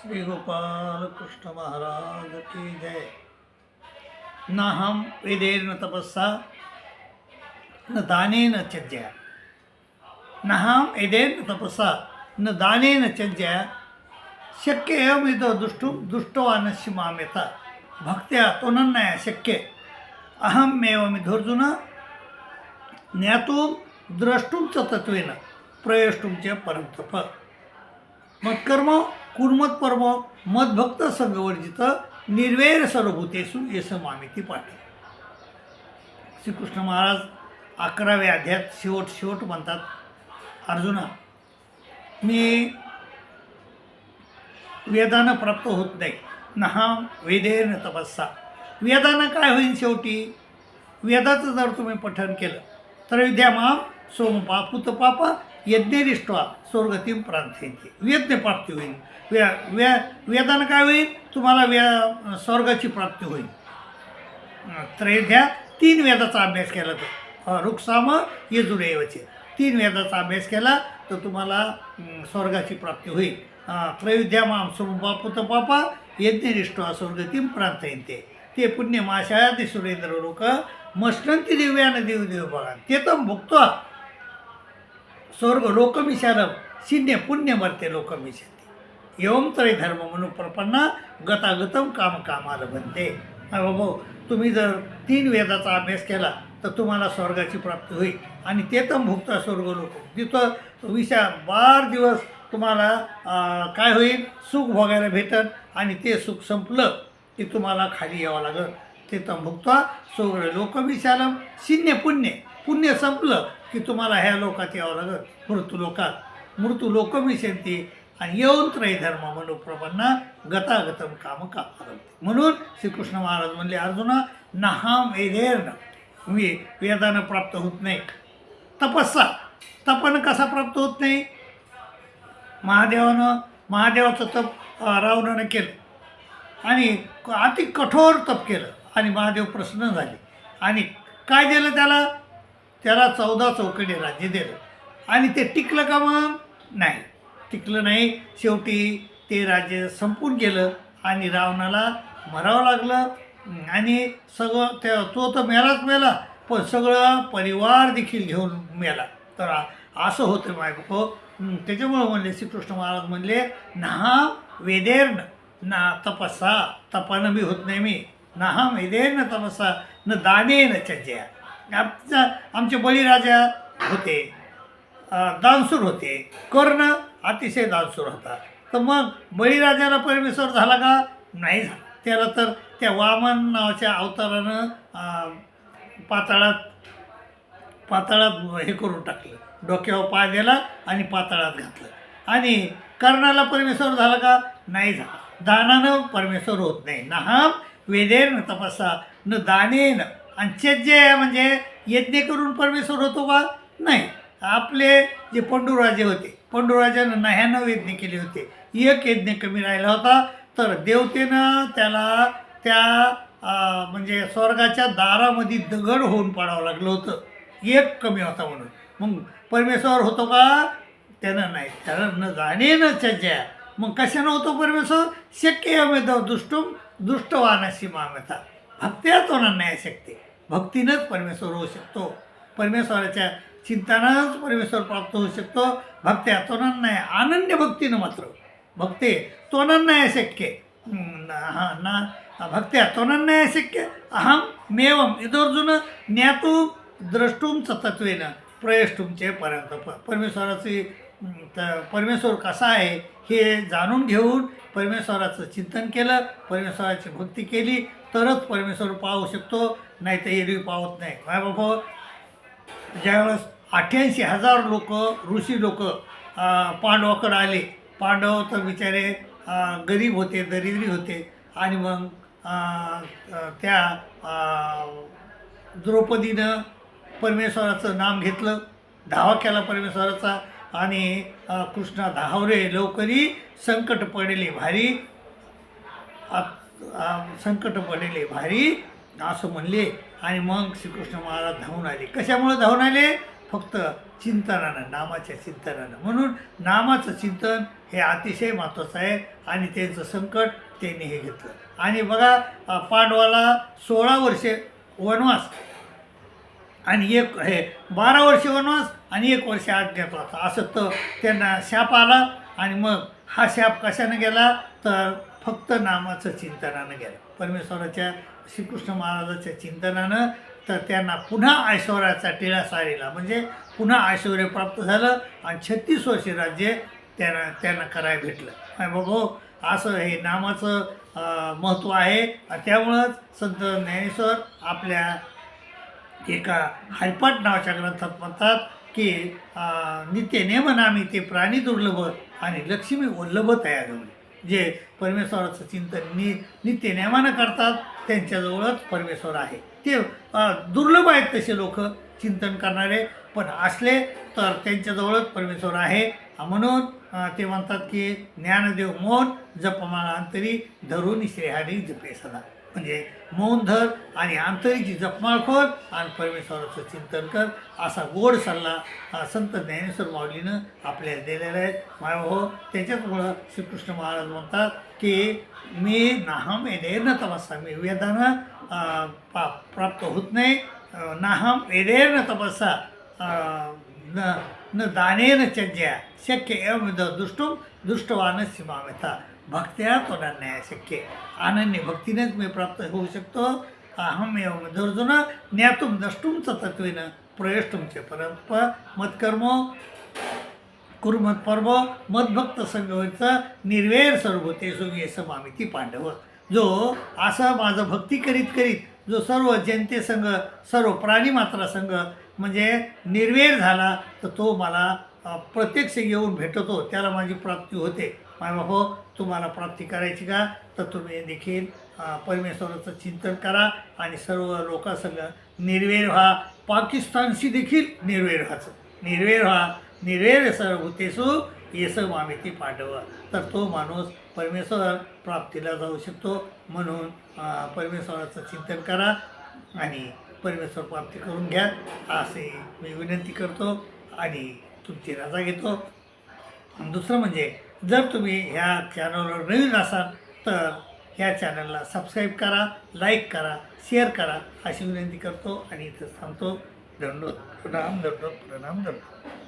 श्री गोपाल कृष्ण महाराज की जय। न हम वेदेर न तपस्सा न दाने न चज्या न हम वेदेर न तपस्या न दाने न चज्या शक्य एवमिद दुष्टु दुष्टवानस्य मामेता। भक्त्या तोनन्नय शक्य। अहमेवमिधोर्जुन ज्ञातुं द्रष्टुं च तत्त्वेन प्रवेष्टुं च परन्तप मत्कर्म कुर्मत्पर्म मद्भक्त संगवर्जित निर्वैर सर्वभूतेषु येस मामिती पाठी. श्रीकृष्ण महाराज अकराव्या अध्यात शेवट शेवट म्हणतात अर्जुना मी वेदानं प्राप्त होत नाही. नहा वेदेन तपस्सा. वेदानं काय होईल शेवटी? वेदाचं जर तुम्ही पठण केलं तर विद्यामा सोमपा पुतपाप यज्ञनिष्ठवा स्वर्गतीम प्रांत वेद्य प्राप्ती होईल. वे वे वेदानं काय होईल? तुम्हाला वे स्वर्गाची प्राप्ती होईल. त्रैध्या तीन वेदाचा अभ्यास केला तर. रुक्साम यजुरेवचे तीन वेदाचा अभ्यास केला तर तुम्हाला स्वर्गाची प्राप्ती होईल. त्रैविद्या माम सोमपा पुतपापा यज्ञनिष्ठवा स्वर्गतीम प्रांत येते ते पुण्य माशायाती सुरेंद्र लोक मष्टंती दिव्यानं देव देव बघा. ते तर भुगतो स्वर्ग लोकमिशारम शिन्य पुण्य मरते लोकमिशाते. एवं तरी धर्म म्हणून प्रपन्ना गतागतम काम कामाला बनते. हा बाबा तुम्ही जर तीन वेदाचा अभ्यास केला तर तुम्हाला स्वर्गाची प्राप्ती होईल. आणि ते तर भुगता स्वर्ग लोक. तिथं विषा बार दिवस तुम्हाला काय होईल? सुख भोगायला भेटल आणि ते सुख संपलं की तुम्हाला खाली यावं लागेल. ते तर भुगता स्वर्ग लोकविशालम शिन्य पुण्य पुण्य संपलं की तुम्हाला ह्या लोकात यावं लागत मृत्यू लोकात मृत्यू लोकमिशंती आणि येऊन त्रय धर्म मनोप्रपन्ना गतागतम काम का म्हणून श्रीकृष्ण महाराज म्हणले अर्जुना नहाम एधेर्ण मी म्हणजे वेदानं प्राप्त होत नाही. तपस्सा. तपन कसा प्राप्त होत नाही? महादेवानं महादेवाचं तप रावणानं केलं. आणि अति कठोर तप केलं. आणि महादेव प्रसन्न झाले. आणि काय दिलं त्याला? त्याला चौदा चौकडी राज्य दिलं. आणि ते टिकलं का मग? नाही. टिकलं नाही. शेवटी ते राज्य संपून गेलं आणि रावणाला मरावं लागलं. आणि सगळं त्या तो तर मेलाच मेला पण सगळं परिवार देखील घेऊन मेला. तर असं होतं बायको त्याच्यामुळं म्हणले श्रीकृष्ण महाराज म्हणले नहा वेदेर ना तपसा तपानं बी होत नाही मी. नहा वेदेर न तपस्सा न दाने न चज्या. आमचा आमचे बळीराजा होते दानसूर होते. कर्ण अतिशय दानसूर होता. तर मग बळीराजाला परमेश्वर झाला का? नाही झाला. त्याला तर त्या वामन नावाच्या अवतारानं पातळात पाताळात पाताळात हे करून टाकलं. डोक्यावर पाय दिला आणि पाताळात घातलं. आणि कर्णाला परमेश्वर झाला का? नाही झाला. दानानं परमेश्वर होत नाही. न वेदेन तपासा न दानेनं न दानेन. आणि चज्य म्हणजे यज्ञ करून परमेश्वर होतो का? नाही. आपले जे पंडूराजे होते पंडूराजानं नह्यानं यज्ञ केले होते. एक यज्ञ कमी राहिला होता तर देवतेनं त्याला त्या म्हणजे स्वर्गाच्या दारामध्ये दगड होऊन पाडावं लागलं होतं. एक कमी होता म्हणून. मग परमेश्वर होतो का? त्यानं नाही. त्याला न जाणे न चज्या. मग कशानं होतो परमेश्वर? शक्य अमेद दुष्टुम दुष्टवानाशी मामता. भक्त्या तो नाही शक्ती भक्तीनंच परमेश्वर होऊ शकतो. परमेश्वराच्या चिंतनानंच परमेश्वर प्राप्त होऊ शकतो. भक्त्या तोनन नाही आनंद भक्तीनं मात्र. भक्ते तोनन्नाय शक्य हा ना भक्त्या तोनन्नाय शक्य अहम मेवम इदोर्जुन ज्ञातू द्रष्टुम च तत्वेन प्रयष्टुमचे पर्यंत प परमेश्वराची तर परमेश्वर कसा आहे हे जाणून घेऊन परमेश्वराचं चिंतन केलं परमेश्वराची भक्ती केली तरच परमेश्वर पाहू शकतो नाही तर एरवी पावत नाही. काय बाबा? ज्यावेळेस अठ्ठ्याऐंशी हजार लोक ऋषी लोक पांडवाकडे आले पांडव तर बिचारे गरीब होते दरिद्री होते आणि मग त्या द्रौपदीनं परमेश्वराचं नाम घेतलं धावा केला परमेश्वराचा आणि कृष्णा धावरे लवकरी संकट पडले भारी. संकट पडलेले भारी असं म्हणले. आणि मग श्रीकृष्ण महाराज धावून आले. कशामुळे धावून आले? फक्त चिंतनानं नामाच्या चिंतनानं. म्हणून नामाचं चिंतन हे अतिशय महत्त्वाचं आहे आणि त्यांचं संकट त्यांनी हे घेतलं. आणि बघा पांडवाला सोळा वर्षे वनवास आणि एक हे बारा वर्ष वनवास आणि एक वर्ष अज्ञातवास असं तर त्यांना शाप आला आणि मग हा शाप कशानं गेला? तर फक्त नामाचं चिंतनानं गेलं. परमेश्वराच्या श्रीकृष्ण महाराजाच्या चिंतनानं. तर त्यांना पुन्हा ऐश्वर्याचा टिळा सारीला. म्हणजे पुन्हा ऐश्वर प्राप्त झालं आणि छत्तीस वर्ष राज्य त्यांना त्यांना करायला भेटलं. आणि बघ असं हे नामाचं महत्त्व आहे. त्यामुळंच संत ज्ञानेश्वर आपल्या एका हायपाट नावाच्या ग्रंथात म्हणतात की नित्य नेमनामी ते प्राणी दुर्लभ आणि लक्ष्मी वल्लभ तयार होईल. जे परमेश्वराचं चिंतन नि नित्य नेमानं करतात त्यांच्याजवळच परमेश्वर आहे. ते दुर्लभ आहेत तसे लोक चिंतन करणारे पण असले तर त्यांच्याजवळच परमेश्वर आहे. म्हणून ते म्हणतात की ज्ञानदेव मोन जपमाळा अंतरी धरून श्रेहारी जपे सदा. म्हणजे मौन धर आणि आंतरिकची जपमाळखोर आणि परमेश्वराचं चिंतन कर असा गोड सल्ला हा संत ज्ञानेश्वर माऊलीनं आपल्याला दिलेला आहे. माय हो त्याच्याचमुळं श्रीकृष्ण महाराज म्हणतात की मी नाहम एदेर तपस्सा मी वेदानं पा प्राप्त होत नाही. नाहम एदेर न अं, न न दानेन चज्या शक्य एवं दुष्टुम दुष्टवान सीमामेता भक्त्या तो न्याय शक्य अनन्य भक्तीनेच मी प्राप्त होऊ शकतो अहम एवं दुर्जुन ज्ञातुम द्रष्टुम च तत्वेन प्रयष्टुम च परंप मत्कर्मो कुर्मत पर्व मदभक्त संघचा निर्वेर सर्वते सुगे समामिती पांडव जो असा माझं भक्ती करीत करीत जो सर्व जनतेसंग सर्व प्राणी म्हणजे निर्वेर झाला तर तो मला प्रत्यक्ष येऊन भेटतो. त्याला माझी प्राप्ती होते. माय हो, तुम्हाला प्राप्ती करायची का? तर तुम्ही देखील परमेश्वराचं चिंतन करा आणि सर्व लोकांसंग निर्वेर व्हा. पाकिस्तानशी देखील निर्वेर व्हायचं. निर्वेर व्हा. निर्वेर सर्वभूतेषु येस मामिती पाठव. तर तो माणूस परमेश्वर प्राप्तीला जाऊ शकतो म्हणून परमेश्वराचं चिंतन करा आणि परमेश्वर प्राप्ती करून घ्या. असे मी विनंती करतो आणि तुमची रजा घेतो. दुसरं म्हणजे जर तुम्ही ह्या चॅनलवर नवीन असाल तर ह्या चॅनलला सबस्क्राईब करा लाईक करा शेअर करा अशी विनंती करतो. आणि इथं सांगतो दंडो प्रणाम दंडो प्रणाम दंडो